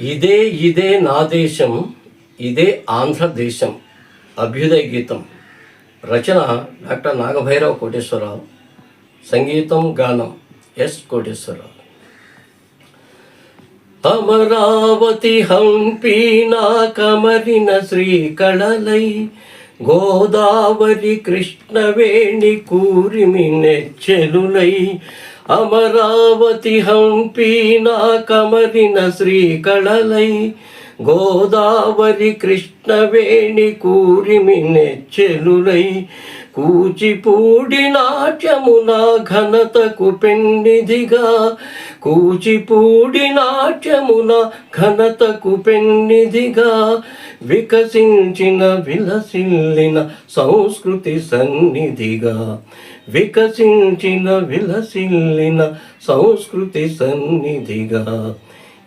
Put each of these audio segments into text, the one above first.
ఇదే ఇదే నా దేశం ఇదే ఆంధ్రదేశం అభ్యుదయ గీతం. రచన డాక్టర్ నాగభైరవ కోటేశ్వరరావు. సంగీతం గానం ఎస్ కోటేశ్వరరావు. అమరావతి హంపి నా కమరిన శ్రీకళలై గోదావరి కృష్ణవేణి కూరిమి నెచ్చెలులై అమరావతి హంపి నా కమరిన శ్రీకళలై గోదావరి కృష్ణవేణి కూరిమి నెచ్చెలులై కూచిపూడి నాట్యమున ఘనతకు పెన్నిధిగా కూచిపూడి నాట్యమున ఘనతకు పెన్నిధిగా వికసించిన విలసిల్లిన సంస్కృతి సన్నిధిగా వికసించిన విలసిల్లిన సంస్కృతి సన్నిధిగా.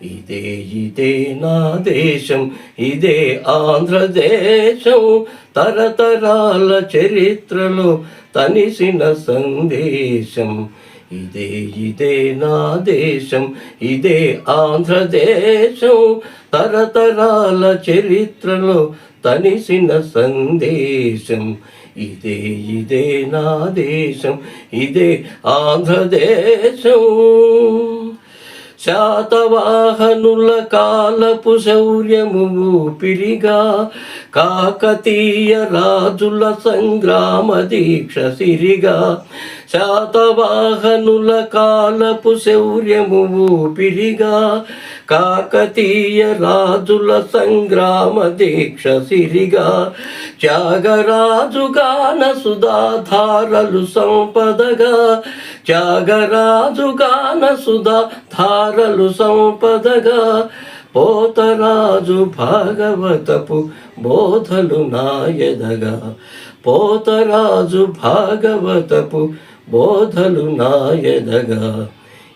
ఇదే ఇదే నా దేశం ఇదే ఆంధ్రదేశం. తరతరాల చరిత్రలో తనిసిన సందేశం. ఇదే ఇదే నా దేశం ఇదే ఆంధ్రదేశం. తరతరాల చరిత్రలో తనిసిన సందేశం. ఇదే ఇదే నా దేశం ఇదే ఆంధ్రదేశం. శాతవాహనుల కాలపు శౌర్యము ఊపిరిగా కాకతీయ రాజుల సంగ్రామ దీక్ష సిరిగా. శాతవాహనుల కాలపు శౌర్యము ఊపిరిగా కాకతీయ రాజుల సంగ్రామ దీక్ష సిరిగా. త్యాగరాజుగాన సుధాధారలు సంపదగా త్యాగరాజుగాన సుధా ధారలు సంపదగా పోతరాజు భాగవతపు బోధలు నాయదగా. పోతరాజు భాగవతపు బోధలు నాయదగా.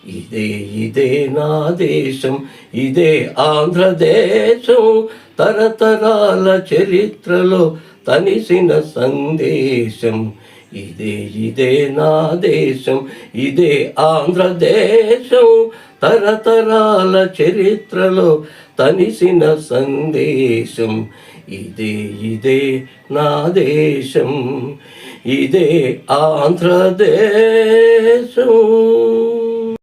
ఇదే ఇదే నా దేశం ఇదే ఆంధ్రదేశం. తరతరాల చరిత్రలో తనిసిన సందేశం. ఇదే ఇదే నా దేశం ఇదే ఆంధ్రదేశం. తరతరాల చరిత్రలో తనిసిన సందేశం. ఇదే ఇదే నా దేశం ఇదే ఆంధ్రదేశం.